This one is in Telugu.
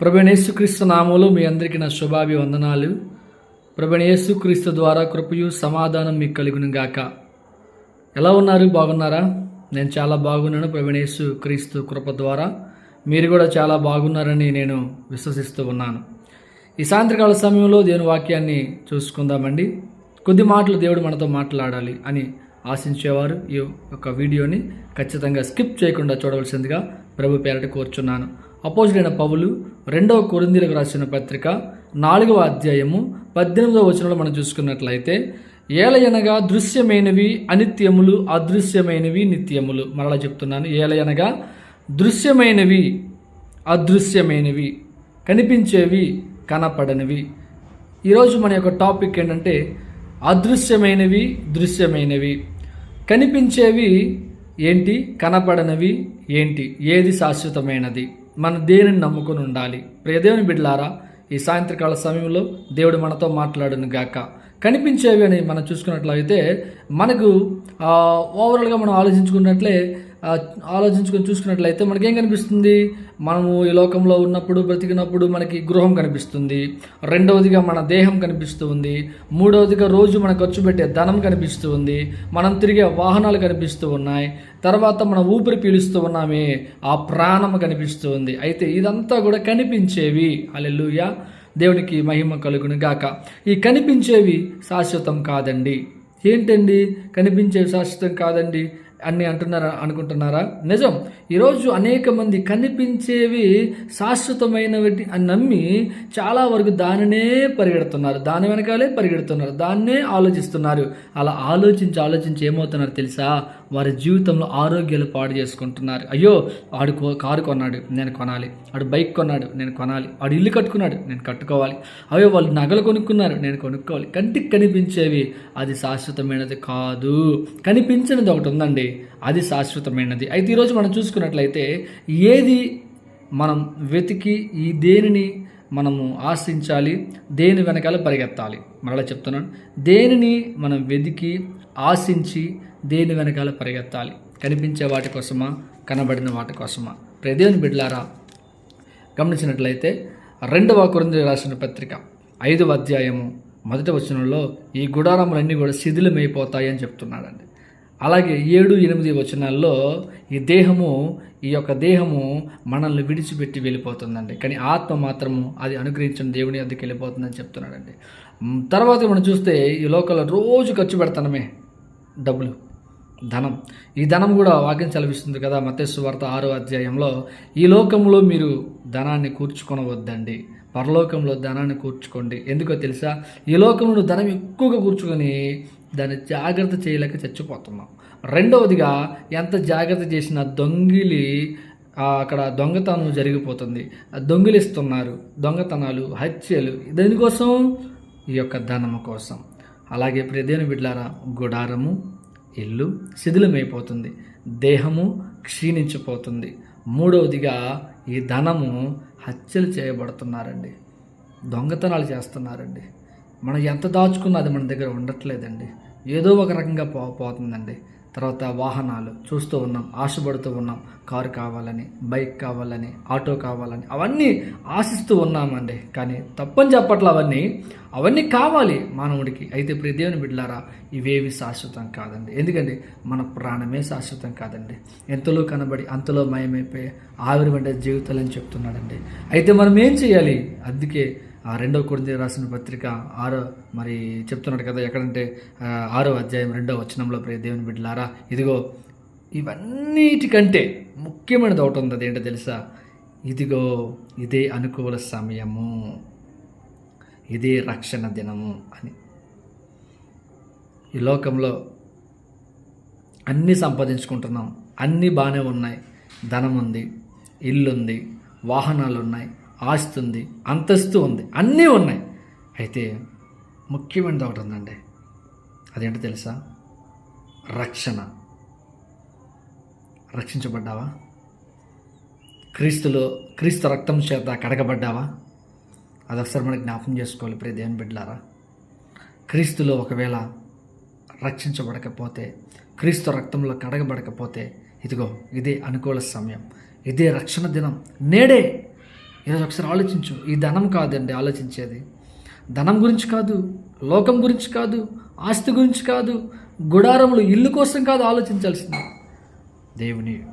ప్రభనేసుక్రీస్తు నామంలో మీ అందరికీ నా శుభాభివందనాలు. ప్రభనేసుక్రీస్తు ద్వారా కృపయు సమాధానం మీకు కలుగును గాక. ఎలా ఉన్నారు? బాగున్నారా? నేను చాలా బాగున్నాను ప్రవీణేశు క్రీస్తు కృప ద్వారా. మీరు కూడా చాలా బాగున్నారని నేను విశ్వసిస్తూ ఉన్నాను. ఈ సాయంత్రకాల సమయంలో దేవుని వాక్యాన్ని చూసుకుందామండి. కొద్ది మాటలు దేవుడు మనతో మాట్లాడాలి అని ఆశించేవారు ఈ యొక్క వీడియోని ఖచ్చితంగా స్కిప్ చేయకుండా చూడవలసిందిగా ప్రభు పేరట కోరుచున్నాను. అపోజిడైన పౌలు రెండవ కొరిందీలకు రాసిన పత్రిక నాలుగవ అధ్యాయము పద్దెనిమిదవ వచనంలో మనం చూసుకున్నట్లయితే ఏలయనగా దృశ్యమైనవి అనిత్యములు అదృశ్యమైనవి నిత్యములు. మరలా చెప్తున్నాను ఏలయనగా దృశ్యమైనవి అదృశ్యమైనవి కనిపించేవి కనపడనివి. ఈరోజు మన యొక్క టాపిక్ ఏంటంటే అదృశ్యమైనవి దృశ్యమైనవి కనిపించేవి ఏంటి కనపడనివి ఏంటి ఏది శాశ్వతమైనది? మన దేనిని నమ్ముకొని ఉండాలి. ప్రియదేవుని బిడ్లారా ఈ సాయంత్రకాల సమయంలో దేవుడు మనతో మాట్లాడును గాక. కనిపించేవి అని మనం చూసుకున్నట్లయితే మనకు ఓవరాల్గా మనం ఆలోచించుకున్నట్లే ఆలోచించుకొని చూసుకున్నట్లయితే మనకేం కనిపిస్తుంది? మనము ఈ లోకంలో ఉన్నప్పుడు బ్రతికినప్పుడు మనకి గృహం కనిపిస్తుంది. రెండవదిగా మన దేహం కనిపిస్తుంది. మూడవదిగా రోజు మనం ఖర్చు పెట్టే ధనం కనిపిస్తూ ఉంది మనం తిరిగే వాహనాలు కనిపిస్తూ ఉన్నాయి. తర్వాత మన ఊపిరి పీలుస్తూ ఉన్నామే. ఆ ప్రాణం కనిపిస్తూ ఉంది అయితే ఇదంతా కూడా కనిపించేవి. అల్లెలుయా దేవునికి మహిమ కలుగును గాక. ఈ కనిపించేవి శాశ్వతం కాదండి. ఏంటండి? కనిపించేవి శాశ్వతం కాదండి. అని అంటున్నారా అనుకుంటున్నారా? నిజం. ఈరోజు అనేక మంది కనిపించేవి శాశ్వతమైనవి అని నమ్మి చాలా వరకు దానినే పరిగెడుతున్నారు. దాని వెనకాలే పరిగెడుతున్నారు. దాన్నే ఆలోచిస్తున్నారు. అలా ఆలోచించి ఆలోచించి ఏమవుతున్నారు తెలుసా? వారి జీవితంలో ఆరోగ్యాలు పాడు చేసుకుంటున్నారు. అయ్యో ఆడు కో- కారు కొన్నాడు నేను కొనాలి. ఆడు బైక్ కొన్నాడు నేను కొనాలి. ఆడు ఇల్లు కట్టుకున్నాడు నేను కట్టుకోవాలి. అయ్యో వాళ్ళు నగలు కొనుక్కున్నారు నేను కొనుక్కోవాలి. కంటికి కనిపించేవి అది శాశ్వతమైనది కాదు. కనిపించినది ఒకటి ఉందండి. అది శాశ్వతమైనది. అయితే ఈరోజు మనం చూసుకున్నట్లయితే ఏది మనం వెతికి ఈ దేనిని మనము ఆశించాలి దేని వెనకాల పరిగెత్తాలి? మరలా చెప్తున్నాను. దేనిని మనం వెతికి ఆశించి దేని వెనకాల పరిగెత్తాలి? కనిపించే వాటి కోసమా? కనబడిన వాటి కోసమా? ప్రదేవుని బిడ్లారా గమనించినట్లయితే రెండవ కొరింది రాసిన పత్రిక ఐదవ అధ్యాయము మొదటి వచనంలో ఈ గుడారములన్నీ కూడా శిథిలమైపోతాయి అని చెప్తున్నాడండి. అలాగే ఏడు ఎనిమిది వచనాల్లో ఈ దేహము ఈ యొక్క దేహము మనల్ని విడిచిపెట్టి వెళ్ళిపోతుందండి. కానీ ఆత్మ మాత్రము అది అనుగ్రహించిన దేవుని అందుకు వెళ్ళిపోతుందని చెప్తున్నాడండి. తర్వాత మనం చూస్తే ఈ లోకంలో రోజు ఖర్చు పెడతానమే డబ్బులు ధనం. ఈ ధనం కూడా వాక్యం చలవిస్తుంది కదా మతేశ్వ వార్త ఆరో అధ్యాయంలో ఈ లోకంలో మీరు ధనాన్ని కూర్చుకొనవద్దండి. పరలోకంలో ధనాన్ని కూర్చుకోండి. ఎందుకో తెలుసా? ఈ లోకంలో ధనం ఎక్కువగా కూర్చుకొని దాన్ని జాగ్రత్త చేయలేక చచ్చిపోతున్నాం. రెండవదిగా ఎంత జాగ్రత్త చేసినా దొంగిలి అక్కడ దొంగతనం జరిగిపోతుంది. దొంగిలిస్తున్నారు. దొంగతనాలు హత్యలు దేనికోసం? ఈ యొక్క ధనము కోసం. అలాగే ప్రదేని బిడ్లారా గుడారము ఇల్లు శిథిలమైపోతుంది. దేహము క్షీణించిపోతుంది. మూడవదిగా ఈ ధనము హత్యలు చేయబడుతున్నారండి. దొంగతనాలు చేస్తున్నారండి. మనం ఎంత దాచుకున్నా అది మన దగ్గర ఉండట్లేదండి. ఏదో ఒక రకంగా పో పోతుందండి. తర్వాత వాహనాలు చూస్తూ ఉన్నాం ఆశపడుతూ ఉన్నాం. కారు కావాలని బైక్ కావాలని ఆటో కావాలని అవన్నీ ఆశిస్తూ ఉన్నామండి. కానీ తప్పని చెప్పట్లు అవన్నీ అవన్నీ కావాలి మానవుడికి. అయితే ఇప్పుడు దేవుని బిడ్డలారా ఇవేవి శాశ్వతం కాదండి. ఎందుకంటే మన ప్రాణమే శాశ్వతం కాదండి. ఎంతలో కనబడి అంతలో మయమైపోయి ఆవిరి వంటే జీవితాలు అని చెప్తున్నాడండి. అయితే మనం ఏం చేయాలి? అందుకే రెండవ కొరింది రాసిన పత్రిక ఆరో మరి చెప్తున్నాడు కదా ఎక్కడంటే ఆరో అధ్యాయం రెండో వచనంలో ప్రియ దేవుని బిడ్డలారా ఇదిగో ఇవన్నిటికంటే ముఖ్యమైనది ఒకటి ఉంది అదేంటో తెలుసా? ఇదిగో ఇదే అనుకూల సమయము ఇదే రక్షణ దినము అని. ఈ లోకంలో అన్నీ సంపాదించుకుంటున్నాం అన్నీ బాగానే ఉన్నాయి ధనం ఉంది ఇల్లు ఉంది వాహనాలు ఉన్నాయి ఆస్తి ఉంది అంతస్తు ఉంది అన్నీ ఉన్నాయి. అయితే ముఖ్యమైనది ఒకటి ఉందండి. అదేంటో తెలుసా? రక్షణ. రక్షించబడ్డావా? క్రీస్తులో క్రీస్తు రక్తం చేత కడగబడ్డావా? అది ఒకసారి మనకి జ్ఞాపకం చేసుకోవాలి ప్రే దేవుని బిడ్డలారా. క్రీస్తులో ఒకవేళ రక్షించబడకపోతే క్రీస్తు రక్తంలో కడగబడకపోతే ఇదిగో ఇదే అనుకూల సమయం. ఇదే రక్షణ దినం. నేడే ఈరోజు ఒకసారి ఆలోచించు. ఈ ధనం కాదండి ఆలోచించేది. ధనం గురించి కాదు లోకం గురించి కాదు ఆస్తి గురించి కాదు గుడారములు ఇల్లు కోసం కాదు ఆలోచించాల్సింది. దేవుని